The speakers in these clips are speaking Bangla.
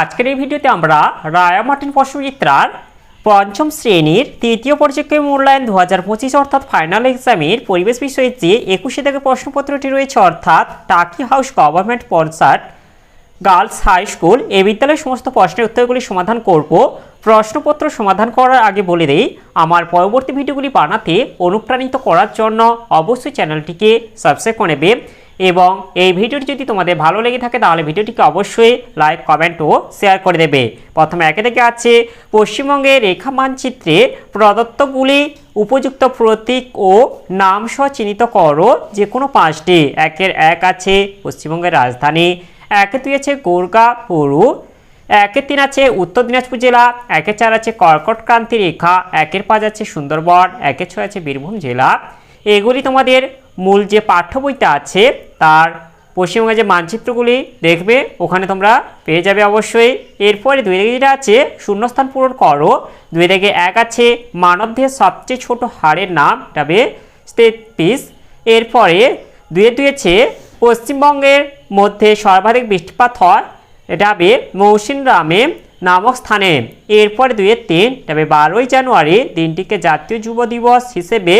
আজকের এই ভিডিওতে আমরা রায়া মার্টিন পশুমিত্রার পঞ্চম শ্রেণির তৃতীয় পর্যায়ে মূল্যায়ন দু হাজার পঁচিশ অর্থাৎ ফাইনাল এক্সামের পরিবেশ বিষয়ে যে একুশে থেকে প্রশ্নপত্রটি রয়েছে অর্থাৎ Taki house government panchayat girls high school এই বিদ্যালয়ের সমস্ত প্রশ্নের উত্তরগুলি সমাধান করব। প্রশ্নপত্র সমাধান করার আগে বলে দেই, আমার পরবর্তী ভিডিওগুলি বানাতে অনুপ্রাণিত করার জন্য অবশ্যই চ্যানেলটিকে সাবস্ক্রাইব করে নেবে। এবং এই ভিডিওটি যদি তোমাদের ভালো লেগে থাকে, তাহলে ভিডিওটিকে অবশ্যই লাইক কমেন্ট ও শেয়ার করে দেবে। প্রথমে একে থেকে আছে পশ্চিমবঙ্গের রেখা মানচিত্রে প্রদত্তগুলি উপযুক্ত প্রতীক ও নাম সহ চিহ্নিত করো যে কোনো পাঁচটি। একের এক আছে পশ্চিমবঙ্গের রাজধানী, একে দুই আছে গোরগা পৌরু একের তিন আছে উত্তর দিনাজপুর জেলা একের চার আছে কর্কট ক্রান্তি রেখা, একের পাঁচ আছে সুন্দরবন একের ছয় আছে বীরভূম জেলা। এগুলি তোমাদের মূল যে পাঠ্য বইটা আছে, তার পশ্চিমবঙ্গের যে মানচিত্রগুলি দেখবে, ওখানে তোমরা পেয়ে যাবে অবশ্যই। এরপরে দুই দিকে যেটা আছে, শূন্যস্থান পূরণ করো। দুই দিকে এক আছে, মানবদেহের সবচেয়ে ছোট হাড়ের নাম যাবে পিস এরপরে দুয়ে দুয়েছে পশ্চিমবঙ্গের মধ্যে সর্বাধিক বৃষ্টিপাত হয়, এটা হবে মৌসিনরামে নামক স্থানে। এরপরে দুয়ের তিন তবে বারোই জানুয়ারি, দিনটিকে জাতীয় যুব দিবস হিসেবে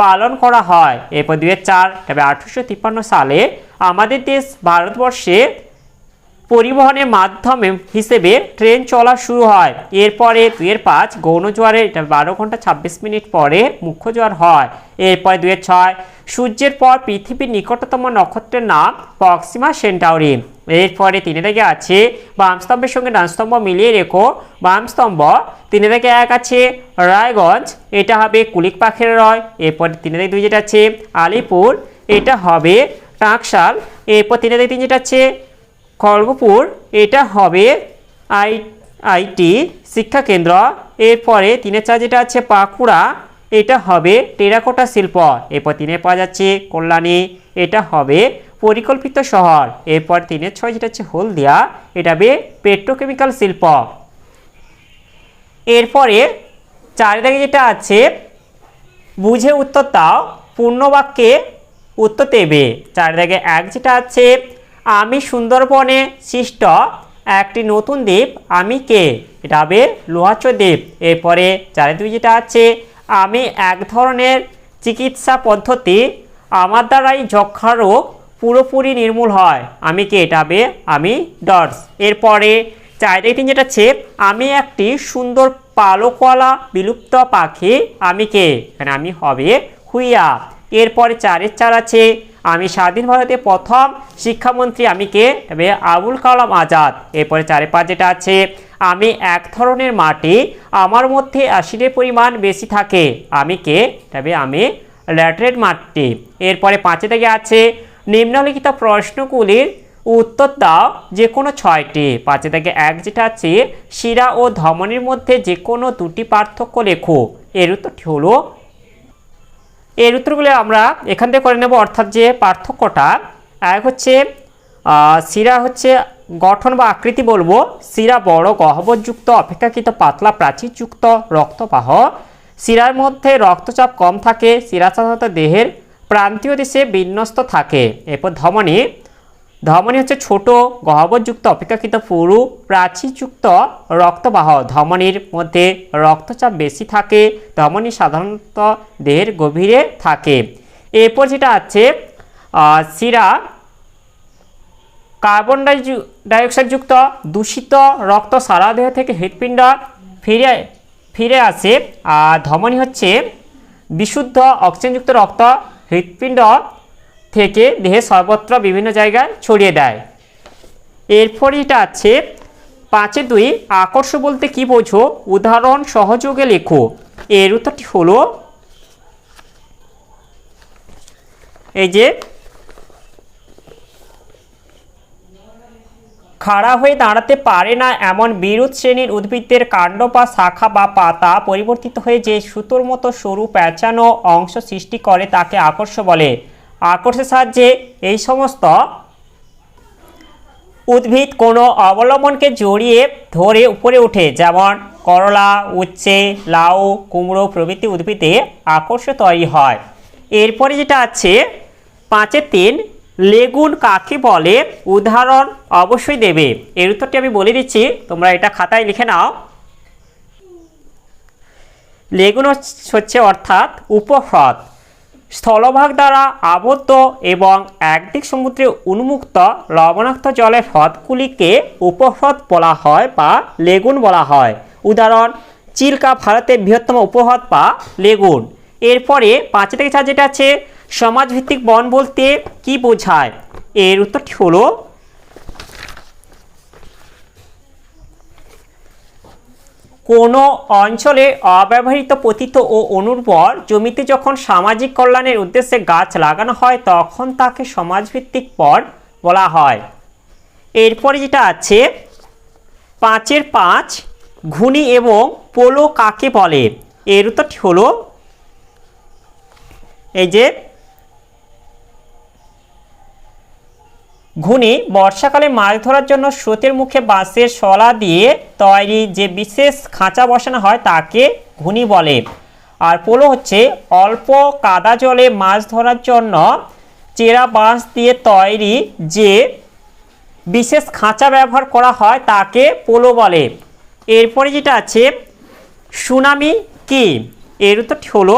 পালন করা হয়। এরপর দুয়ের চার তবে আঠারোশো তিপ্পান্ন সালে আমাদের দেশ ভারতবর্ষে পরিবহনের মাধ্যমে হিসেবে ট্রেন চলা শুরু হয়। এরপরে দুয়ের পাঁচ গৌণ জোয়ারে, এটা বারো ঘণ্টা ছাব্বিশ মিনিট পরে মুখ্য জোয়ার হয়। এরপরে দুয়ের ছয় সূর্যের পর পৃথিবীর নিকটতম নক্ষত্রের নাম প্রক্সিমা সেন্টাউরি। এরপরে তিনে থেকে আছে বামস্তম্ভের সঙ্গে ডানস্তম্ভ মিলিয়ে রেখো। বাম স্তম্ভ তিনে থেকে এক আছে রায়গঞ্জ, এটা হবে কুলিক পাখির রয়। এরপরে তিনে থেকে দুই যেটা আছে আলিপুর, এটা হবে টাকশাল। এরপর তিনে থেকে তিন যেটা আছে খড়গপুর এটা হবে আই, আইটি শিক্ষা কেন্দ্র। এরপরে তিনের চার যেটা আছে পাকুড়া, এটা হবে টেরাকোটা শিল্প। এরপর তিনে পাওয়া যাচ্ছে কল্যাণী, এটা হবে পরিকল্পিত শহর। এরপর তিনের ছয় যেটা হচ্ছে হলদিয়া, এটা হবে পেট্রোকেমিক্যাল শিল্প। এরপরে চার দাগে যেটা আছে, বুঝে উত্তর দাও, পূর্ণবাক্যে উত্তর দেবে। চার দাগে এক যেটা আছে আমি সুন্দরবনে সৃষ্ট একটি নতুন দ্বীপ, আমি কে? এটা হবে লোহাচ দ্বীপ। এরপরে চারে দুই যেটা আছে, আমি এক ধরনের চিকিৎসা পদ্ধতি, আমার দ্বারাই যক্ষা রোগ পুরোপুরি নির্মূল হয়। আমি কে? এটা হবে আমি ডটস। এরপরে চারটে তিন যেটা আছে, আমি একটি সুন্দর পালকওয়ালা বিলুপ্ত পাখি, আমি কে? এখানে আমি হবে হুইয়া। এরপরে চারের চার আছে আমি স্বাধীন ভারতে প্রথম শিক্ষামন্ত্রী আমি কে? তবে আবুল কালাম আজাদ। এরপরে চারে পাঁচ যেটা আছে, আমি এক ধরনের মাটি, আমার মধ্যে অ্যাসিডের পরিমাণ বেশি থাকে। আমি কে? তবে আমি ল্যাটেরেট মাটি। এরপরে পাঁচে থেকে আছে, নিম্নলিখিত প্রশ্নগুলির উত্তর দাও যে কোনো ছয়টি। পাঁচে থেকে এক যেটা আছে, শিরা ও ধমনির মধ্যে যে কোনো দুটি পার্থক্য লেখো। এর উত্তরটি হলো এর উত্তরগুলো আমরা এখান থেকে করে নেব, অর্থাৎ যে পার্থক্যটা, এক হচ্ছে শিরা হচ্ছে গঠন বা আকৃতি বলব, শিরা বড় গহ্বরযুক্ত, অপেক্ষাকৃত পাতলা প্রাচীরযুক্ত রক্তবাহ। শিরার মধ্যে রক্তচাপ কম থাকে শিরা সাধারণত দেহের প্রান্তীয় দেশে বিন্যস্ত থাকে। এরপর ধমনী ধমনী হচ্ছে ছোট, গহ্বরযুক্ত, অপেক্ষাকৃত পুরু, প্রাচীযুক্ত রক্তবাহ। ধমনীর মধ্যে রক্তচাপ বেশি থাকে, ধমনী সাধারণত দেহের গভীরে থাকে। এরপর যেটা আছে শিরা, কার্বন ডাই- ডাইঅক্সাইডযুক্ত, দূষিত রক্ত সারা দেহ থেকে হৃৎপিণ্ড ফিরে ফিরে আসে। আর ধমনী হচ্ছে বিশুদ্ধ অক্সিজেনযুক্ত রক্ত, হৃৎপিণ্ড থেকে দেহে সর্বত্র বিভিন্ন জায়গায় ছড়িয়ে দেয়। এরপর এটা আছে পাঁচে দুই, আকর্ষ বলতে কি বোঝো? উদাহরণ সহযোগে লেখো। এর উত্তরটি হলো, এই যে, খাড়া হয়ে দাঁড়াতে পারে না এমন বিরুৎ শ্রেণির উদ্ভিদের কাণ্ড বা শাখা বা পাতা পরিবর্তিত হয়ে যে সুতোর মতো সরু প্যাঁচানো অংশ সৃষ্টি করে তাকে আকর্ষ বলে। আকর্ষের সাহায্যে এই সমস্ত উদ্ভিদ কোনো অবলম্বনকে জড়িয়ে ধরে উপরে ওঠে। যেমন করলা, উচ্ছে, লাউ, কুমড়ো প্রভৃতি উদ্ভিদে আকর্ষ তৈরি হয়। এরপরে যেটা আছে, পাঁচের তিন, লেগুন কাকে বলে? উদাহরণ অবশ্যই দেবে। এর উত্তরটি আমি বলে দিচ্ছি, তোমরা এটা খাতায় লিখে নাও। লেগুন হচ্ছে অর্থাৎ উপহ্রদ। স্থলভাগ দ্বারা আবদ্ধ এবং একদিক সমুদ্রে উন্মুক্ত লবণাক্ত জলের হ্রদগুলিকে উপহ্রদ বলা হয় বা লেগুন বলা হয়। উদাহরণ, চিল্কা ভারতের বৃহত্তম উপহ্রদ বা লেগুন। এরপরে পাঁচ থেকে চার যেটা আছে। সমাজভিত্তিক বন বলতে কি বোঝায়? এর উত্তরটি হলো কোনো অঞ্চলে অব্যবহৃত পতিত ও অনুর্বর জমিতে যখন সামাজিক কল্যাণের উদ্দেশ্যে গাছ লাগানো হয়, তখন তাকে সমাজভিত্তিক বন বলা হয়। এরপরে যেটা আছে, পাঁচের পাঁচ ঘুনি এবং পোলো কাকে বলে? এর উত্তরটি হলো, এই যে ঘুনি বর্ষাকালে মাছ ধরার জন্য স্রোতের মুখে বাঁশের শলা দিয়ে তৈরি যে বিশেষ খাঁচা বসানো হয় তাকে ঘুনি বলে। আর পোলো হচ্ছে অল্প কাদা জলে মাছ ধরার জন্য চেরা বাঁশ দিয়ে তৈরি যে বিশেষ খাঁচা ব্যবহার করা হয় তাকে পোলো বলে। এরপরে যেটা আছে, সুনামি কি? এর উত্তরটি হলো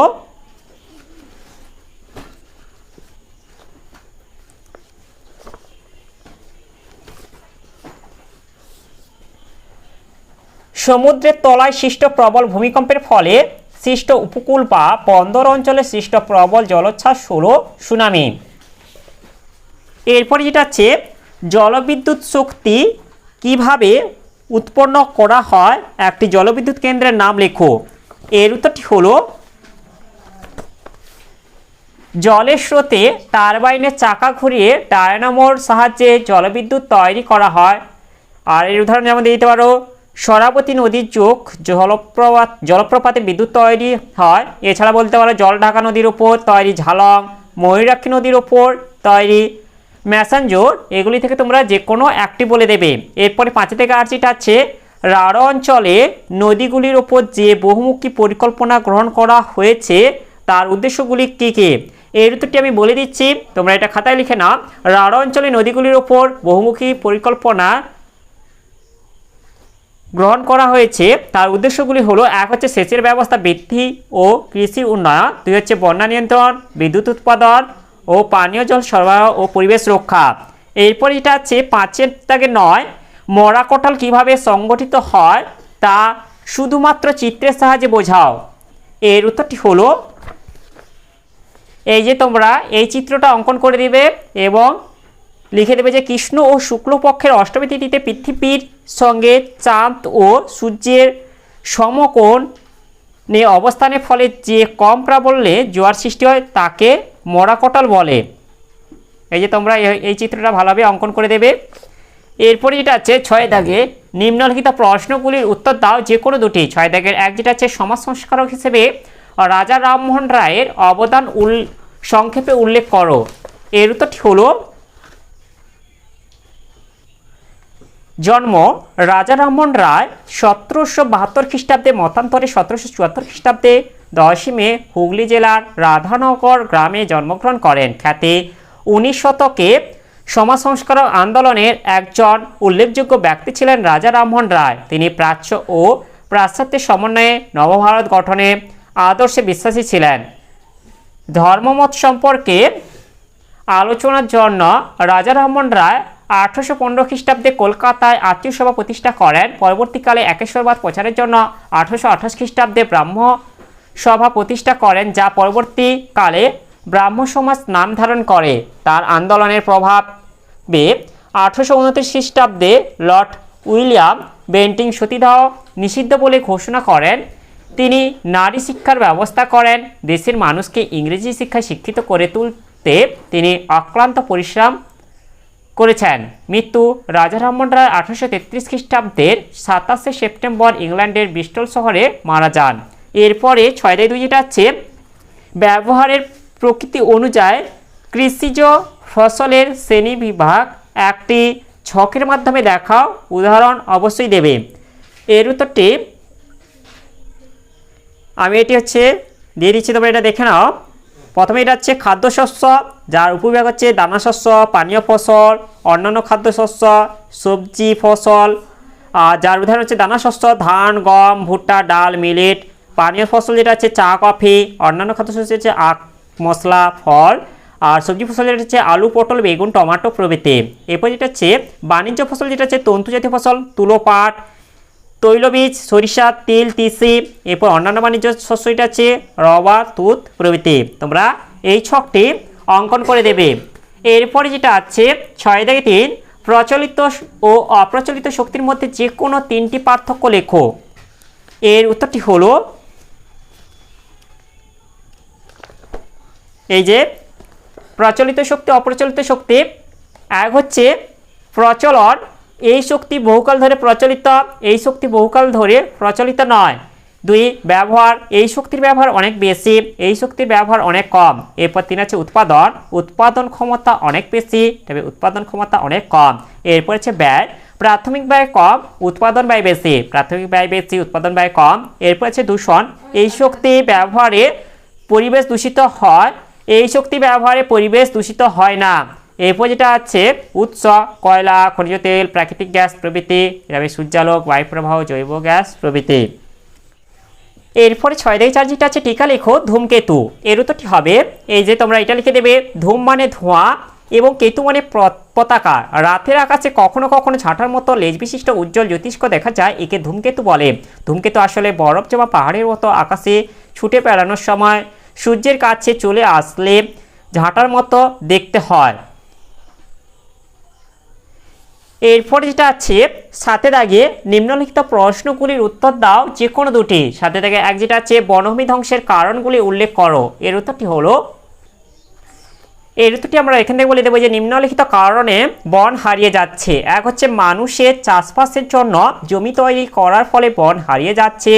সমুদ্রের তলায় সৃষ্ট প্রবল ভূমিকম্পের ফলে সৃষ্ট উপকূল বা বন্দর অঞ্চলে সৃষ্ট প্রবল জলোচ্ছ্বাস হলো সুনামি। এরপরে যেটা আছে, জলবিদ্যুৎ শক্তি কীভাবে উৎপন্ন করা হয়, একটি জলবিদ্যুৎ কেন্দ্রের নাম লেখো। এর উত্তরটি হলো, জলের স্রোতে টারবাইনের চাকা ঘুরিয়ে ডায়নামোর সাহায্যে জলবিদ্যুৎ তৈরি করা হয়। আর এর উদাহরণ যেমন দিতে পারো সরাবতী নদীর যোগ জলপ্রপাত, জলপ্রপাতে বিদ্যুৎ তৈরি হয়। এছাড়া বলতে পারো জলঢাকা নদীর ওপর তৈরি ঝালং, ময়ূরাক্ষী নদীর ওপর তৈরি ম্যাসাঞ্জোর এগুলি থেকে তোমরা যে কোনো একটি বলে দেবে। এরপরে পাঁচে থেকে আট যেটা আছে। রাঢ় অঞ্চলে নদীগুলির ওপর যে বহুমুখী পরিকল্পনা গ্রহণ করা হয়েছে, তার উদ্দেশ্যগুলি কী কী? এই উত্তরটি আমি বলে দিচ্ছি। তোমরা এটা খাতায় লিখে নাও। রাঢ় অঞ্চলে নদীগুলির ওপর বহুমুখী পরিকল্পনা গ্রহণ করা হয়েছে। তার উদ্দেশ্যগুলি হলো, এক হচ্ছে সেচের ব্যবস্থা বৃদ্ধি ও কৃষি উন্নয়ন, দুই হচ্ছে বন্যা নিয়ন্ত্রণ, বিদ্যুৎ উৎপাদন ও পানীয় জল সরবরাহ ও পরিবেশ রক্ষা। এরপর এটা আছে পাঁচের দাগে নয়। মরা কটাল কীভাবে সংগঠিত হয় তা শুধুমাত্র চিত্রের সাহায্যে বোঝাও। এর উত্তরটি হলো, এই যে তোমরা এই চিত্রটা অঙ্কন করে দিবে এবং লিখে দেবে যে কৃষ্ণ ও শুক্লপক্ষের অষ্টমী তিথিতে পৃথিবীর সঙ্গে চাঁদ ও সূর্যের সমকোণ নিয়ে অবস্থানের ফলে যে কম প্রাবল্যে জোয়ার সৃষ্টি হয়, তাকে মরাকটাল বলে। এই যে তোমরা এই চিত্রটা ভালোভাবে অঙ্কন করে দেবে। এরপরে যেটা আছে, ছয় দাগে নিম্নলিখিত প্রশ্নগুলির উত্তর দাও যে কোনো দুটি। ছয় দাগের এক যেটা আছে, সমাজ সংস্কারক হিসেবে রাজা রামমোহন রায়ের অবদান উল সংক্ষেপে উল্লেখ করো। এর উত্তরটি হলো জন্ম রাজা রায় সতেরোশো বাহাত্তর খ্রিস্টাব্দে, মতান্তরে সতেরোশো চুয়াত্তর খ্রিস্টাব্দে দশই মে হুগলি জেলার রাধানগর গ্রামে জন্মগ্রহণ করেন। খ্যাতি উনিশ শতকে সমাজ সংস্কারক আন্দোলনের একজন উল্লেখযোগ্য ব্যক্তি ছিলেন রাজা রায়। তিনি প্রাচ্য ও পাশ্চাত্যের সমন্বয়ে নবভারত গঠনে আদর্শে বিশ্বাসী ছিলেন। ধর্মমত সম্পর্কে আলোচনার জন্য রাজা রামমোহন রায় আঠারোশো পনেরো খ্রিস্টাব্দে কলকাতায় আত্মীয় সভা প্রতিষ্ঠা করেন। পরবর্তীকালে একেশ্বরবাদ প্রচারের জন্য আঠারোশো আঠাশ খ্রিস্টাব্দে ব্রাহ্ম সভা প্রতিষ্ঠা করেন, যা পরবর্তীকালে ব্রাহ্ম সমাজ নাম ধারণ করে। তার আন্দোলনের প্রভাবে আঠারোশো উনত্রিশ খ্রিস্টাব্দে লর্ড উইলিয়াম বেন্টিং সতীদাহ নিষিদ্ধ বলে ঘোষণা করেন। তিনি নারী শিক্ষার ব্যবস্থা করেন, দেশের মানুষকে ইংরেজি শিক্ষায় শিক্ষিত করে তুলতে তিনি আক্রান্ত পরিশ্রম করেছেন। মৃত্যু রাজা রামমোহন রায় আঠারোশো তেত্রিশ খ্রিস্টাব্দের সাতাশে সেপ্টেম্বর ইংল্যান্ডের ব্রিস্টল শহরে মারা যান। এরপরে ছয় দুই যেটা আছে ব্যবহারের প্রকৃতি অনুযায়ী কৃষিজ ফসলের শ্রেণি বিভাগ একটি ছকের মাধ্যমে দেখাও উদাহরণ অবশ্যই দেবে। এর উত্তরটি আমি এটি হচ্ছে দিয়ে দিচ্ছি, তোমরা এটা দেখে নাও। প্রথমে এটা হচ্ছে খাদ্যশস্য, যার উপবিভাগ হচ্ছে দানা শস্য পানীয় ফসল, অন্যান্য খাদ্যশস্য, সবজি ফসল যার উদাহরণ হচ্ছে দানা শস্য ধান, গম, ভুট্টা, ডাল, মিলেট, পানীয় ফসল যেটা হচ্ছে চা, কফি, অন্যান্য খাদ্যশস্য হচ্ছে আখ, মশলা, ফল, আর সবজি ফসল যেটা হচ্ছে আলু, পটল, বেগুন, টমেটো প্রভৃতি। এরপর যেটা হচ্ছে বাণিজ্য ফসল যেটা হচ্ছে তন্তু জাতীয় ফসল, তুলো পাট তৈলবীজ, সরিষা, তিল, তিসি, এরপর অন্যান্য বাণিজ্য শস্য এটা হচ্ছে রবা তুত প্রভৃতি। তোমরা এই ছকটি অঙ্কন করে দেবে। এরপরে যেটা আছে, ছয় থেকে তিন, প্রচলিত ও অপ্রচলিত শক্তির মধ্যে যে কোনো তিনটি পার্থক্য লেখো। এর উত্তরটি হলো, এই যে, প্রচলিত শক্তি, অপ্রচলিত শক্তি, এক হচ্ছে প্রচলন এই শক্তি বহুকাল ধরে প্রচলিত, এই শক্তি বহুকাল ধরে প্রচলিত নয়। দুই, ব্যবহার, এই শক্তির ব্যবহার অনেক বেশি, এই শক্তির ব্যবহার অনেক কম। এরপর তিন আছে উৎপাদন উৎপাদন ক্ষমতা অনেক বেশি, তবে উৎপাদন ক্ষমতা অনেক কম। এরপর হচ্ছে ব্যয়, প্রাথমিক ব্যয় কম, উৎপাদন ব্যয় বেশি, প্রাথমিক ব্যয় বেশি, উৎপাদন ব্যয় কম। এরপর আছে দূষণ, এই শক্তি ব্যবহারে পরিবেশ দূষিত হয়, এই শক্তি ব্যবহারে পরিবেশ দূষিত হয় না। এরপর যেটা আছে উৎস, কয়লা, খনিজ তেল, প্রাকৃতিক গ্যাস প্রভৃতি এভাবে সূর্যালোক, বায়ুপ্রবাহ, জৈব গ্যাস প্রভৃতি। এরপরে ছয় থেকে চার যেটা আছে, টিকা লেখো, ধূমকেতু। এর উত্তরটি হবে, এই যে তোমরা এটা লিখে দেবে, ধূম মানে ধোঁয়া এবং কেতু মানে পতাকা। রাতের আকাশে কখনো কখনো ঝাঁটার মতো লেজ বিশিষ্ট উজ্জ্বল জ্যোতিষ্ক দেখা যায়, একে ধূমকেতু বলে। ধূমকেতু আসলে বরফ জমা পাহাড়ের মতো আকাশে ছুটে বেড়ানোর সময় সূর্যের কাছে চলে আসলে ঝাঁটার মতো দেখতে হয়। এরপর যেটা আছে, সাথে দাগে নিম্নলিখিত প্রশ্নগুলির উত্তর দাও যে কোনো দুটি। সাথে দাগে এক যেটা আছে, বনভূমি ধ্বংসের কারণগুলি উল্লেখ করো। এর উত্তরটি হলো, এর উত্তরটি আমরা এখান থেকে বলে দেবো যে নিম্নলিখিত কারণে বন হারিয়ে যাচ্ছে। এক হচ্ছে মানুষের চাষবাসের জন্য জমি তৈরি করার ফলে বন হারিয়ে যাচ্ছে।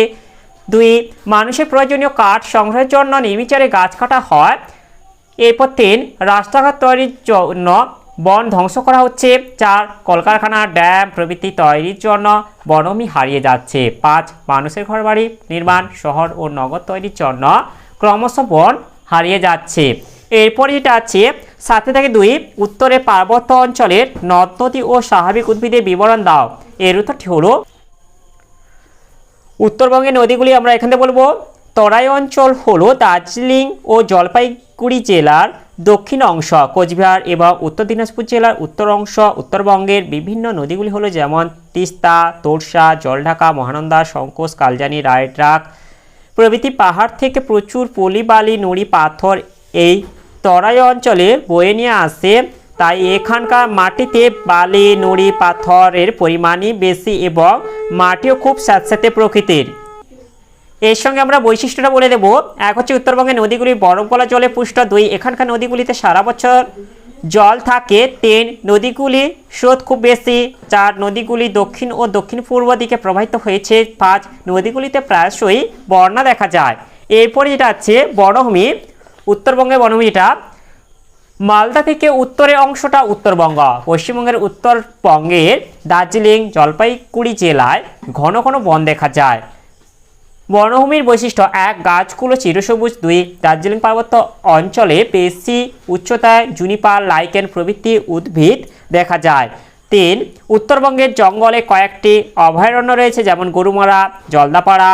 দুই, মানুষের প্রয়োজনীয় কাঠ সংগ্রহের জন্য নির্বিচারে গাছ কাটা হয়। এরপর তিন, রাস্তাঘাট তৈরির জন্য বন ধ্বংস করা হচ্ছে, চার কলকারখানা, ড্যাম প্রভৃতি তৈরির জন্য বনভূমি হারিয়ে যাচ্ছে। পাঁচ মানুষের ঘরবাড়ি নির্মাণ, শহর ও নগর তৈরির জন্য ক্রমশ বন হারিয়ে যাচ্ছে। এরপর যেটা আছে, সাথে থেকে দুই, উত্তরে পার্বত্য অঞ্চলের নদ নদী ও স্বাভাবিক উদ্ভিদের বিবরণ দাও। এর উত্তরটি হলো, উত্তরবঙ্গের নদীগুলি আমরা এখানে বলব। তরাই অঞ্চল হলো দার্জিলিং ও জলপাইগুড়ি জেলার দক্ষিণ অংশ, কোচবিহার এবং উত্তর দিনাজপুর জেলার উত্তর অংশ, উত্তরবঙ্গের বিভিন্ন নদীগুলি হলো যেমন তিস্তা তোরসা জলঢাকা, মহানন্দা, সংকোচ, কালজানি রায়ড্রাক প্রভৃতি পাহাড় থেকে প্রচুর পলি বালি নুড়ি, পাথর এই তরাই অঞ্চলে বয়ে নিয়ে আসে। তাই এখানকার মাটিতে বালি, নুড়ি, পাথরের পরিমাণই বেশি এবং মাটিও খুব স্যাঁতস্যাঁতে প্রকৃতির। এর সঙ্গে আমরা বৈশিষ্ট্যটা বলে দেবো। এক হচ্ছে উত্তরবঙ্গের নদীগুলি বরফ গলা জলে পুষ্ট। দুই, এখানকার নদীগুলিতে সারা বছর জল থাকে। তিন, নদীগুলি স্রোত খুব বেশি। চার, নদীগুলি দক্ষিণ ও দক্ষিণ পূর্ব দিকে প্রবাহিত হয়েছে। পাঁচ, নদীগুলিতে প্রায়শই বন্যা দেখা যায়। এরপরে যেটা আছে, বনভূমি। উত্তরবঙ্গের বনভূমিটা মালদা থেকে উত্তরের অংশটা উত্তরবঙ্গ। পশ্চিমবঙ্গের উত্তরবঙ্গের দার্জিলিং, জলপাইগুড়ি জেলায় ঘন ঘন বন দেখা যায়। বনভূমির বৈশিষ্ট্য এক, গাছগুলো চিরসবুজ, দুই, দার্জিলিং পার্বত্য অঞ্চলে বেশি উচ্চতায় জুনিপার, লাইকেন প্রভৃতি উদ্ভিদ দেখা যায়। তিন, উত্তরবঙ্গের জঙ্গলে কয়েকটি অভয়ারণ্য রয়েছে, যেমন গরুমারা, জলদাপাড়া,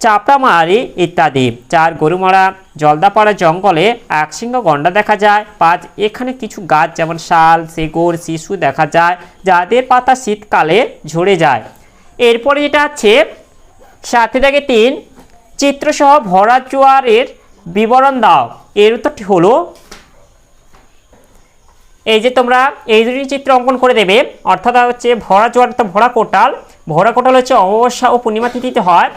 চাপড়ামারি ইত্যাদি। চার, গরুমারা, জলদাপাড়া জঙ্গলে এক একশৃঙ্গ গন্ডা দেখা যায়। পাঁচ, এখানে কিছু গাছ যেমন শাল সেগুন শিশু দেখা যায়, যাদের পাতা শীতকালে ঝরে যায়। এরপরে যেটা আছে সাথে থেকে তিন। চিত্রসহ ভরা চুয়ারের বিবরণ দাও। এর উত্তরটি হলো, এই যে তোমরা এই দুটি চিত্র অঙ্কন করে দেবে, অর্থাৎ হচ্ছে ভরা জোয়ার তো ভরা কোটাল ভরা কোটাল হচ্ছে অমাবস্যা ও পূর্ণিমা তিথিতে হয়।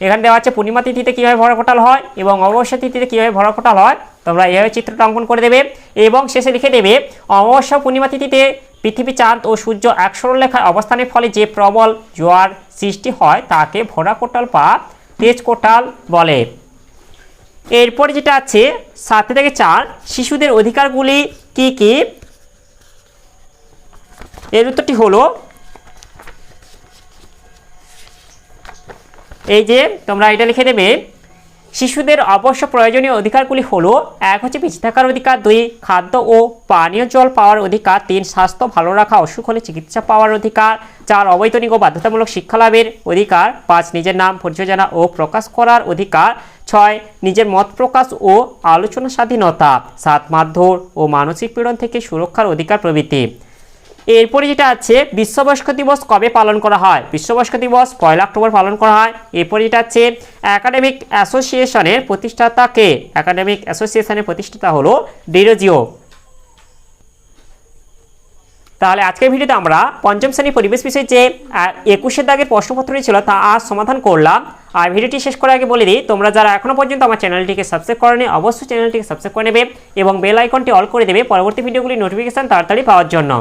এখানে দেওয়া আছে পূর্ণিমা তিথিতে কীভাবে ভরা কোটাল হয় এবং অমাবস্যা তিথিতে কীভাবে ভরা কোটাল হয়। তোমরা এভাবে চিত্রটা অঙ্কন করে দেবে এবং শেষে লিখে দেবে, অমাবস্যা পূর্ণিমা তিথিতে পৃথিবী চাঁদ ও সূর্য সরলরেখায় অবস্থানের ফলে যে প্রবল জোয়ার সৃষ্টি হয়, তাকে ভরা কোটাল বা তেজ কোটাল বলে। এরপরে যেটা আছে সাথে থেকে চার, শিশুদের অধিকারগুলি কি কি? এর উত্তরটি হলো, এই যে তোমরা এটা লিখে দেবে শিশুদের অবশ্য প্রয়োজনীয় অধিকারগুলি হলো, এক হচ্ছে বেঁচে থাকার অধিকার, দুই, খাদ্য ও পানীয় জল পাওয়ার অধিকার, তিন, স্বাস্থ্য ভালো রাখা, অসুখ হলে চিকিৎসা পাওয়ার অধিকার, চার, অবৈতনিক ও বাধ্যতামূলক শিক্ষা লাভের অধিকার, পাঁচ, নিজের নাম পরিচয় জানা ও প্রকাশ করার অধিকার, ছয়, নিজের মত প্রকাশ ও আলোচনা স্বাধীনতা, সাত, মারধর ও মানসিক পীড়ন থেকে সুরক্ষার অধিকার প্রভৃতি। এরপরে যেটা আছে বিশ্ব বয়স্ক দিবস কবে পালন করা হয়? বিশ্ব বয়স্ক দিবস পয়লা অক্টোবর পালন করা হয়। এরপরে যেটা আছে একাডেমিক অ্যাসোসিয়েশনের প্রতিষ্ঠাতাকে একাডেমিক অ্যাসোসিয়েশনের প্রতিষ্ঠাতা হলো ডিরোজিও। তাহলে আজকের ভিডিওতে আমরা পঞ্চম শ্রেণি পরিবেশ বিষয়ে যে একুশের দাগের প্রশ্নপত্রটি ছিল তা আজ সমাধান করলাম। আর ভিডিওটি শেষ করার আগে বলে দিই, তোমরা যারা এখনও পর্যন্ত আমার চ্যানেলটিকে সাবস্ক্রাইব করনি, অবশ্যই চ্যানেলটিকে সাবস্ক্রাইব করে নেবে এবং বেল আইকনটি অল করে দেবে পরবর্তী ভিডিওগুলি নোটিফিকেশন তাড়াতাড়ি পাওয়ার জন্য।